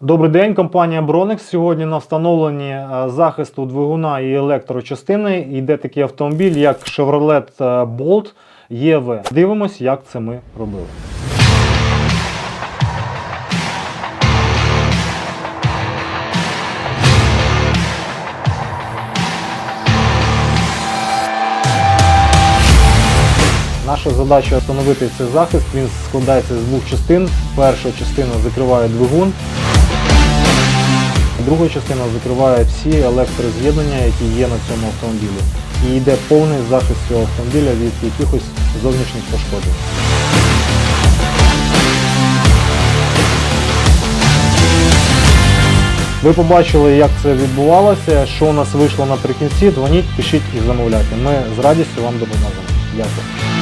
Добрий день, компанія Bronix. Сьогодні на встановленні е, захисту двигуна і електрочастини йде такий автомобіль, як Chevrolet е, Bolt EV. Дивимось, як це ми робили. Наша задача встановити цей захист. Він складається з двох частин. Перша частина закриває двигун, друга частина закриває всі електроз'єднання, які є на цьому автомобілі. І йде повний захист цього автомобіля від якихось зовнішніх пошкоджень. Ви побачили, як це відбувалося, що у нас вийшло наприкінці. Дзвоніть, пишіть і замовляйте. Ми з радістю вам допоможемо. Дякую.